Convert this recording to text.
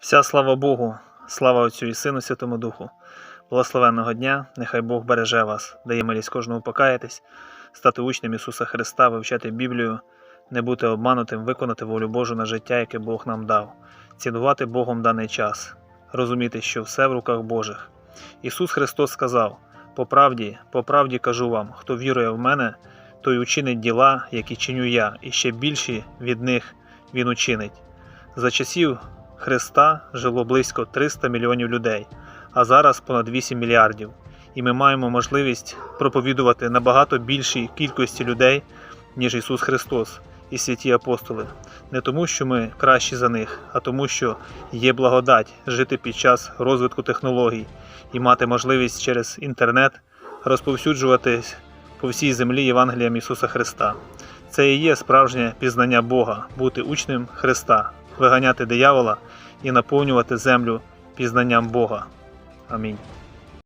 Вся слава Богу, слава Отцю і Сину Святому Духу. Благословенного дня, нехай Бог береже вас, дає милість кожному покаятись, стати учнем Ісуса Христа, вивчати Біблію, не бути обманутим, виконати волю Божу на життя, яке Бог нам дав, цінувати Богом даний час, розуміти, що все в руках Божих. Ісус Христос сказав: По правді, по правді кажу вам, хто вірує в мене, той учинить діла, які чиню я, і ще більші від них Він учинить. За часів Христа жило близько 300 мільйонів людей, а зараз понад 8 мільярдів. І ми маємо можливість проповідувати набагато більшій кількості людей, ніж Ісус Христос і святі апостоли. Не тому, що ми кращі за них, а тому, що є благодать жити під час розвитку технологій і мати можливість через інтернет розповсюджувати по всій землі Євангеліям Ісуса Христа. Це і є справжнє пізнання Бога, бути учнем Христа, виганяти диявола і наповнювати землю пізнанням Бога. Амінь.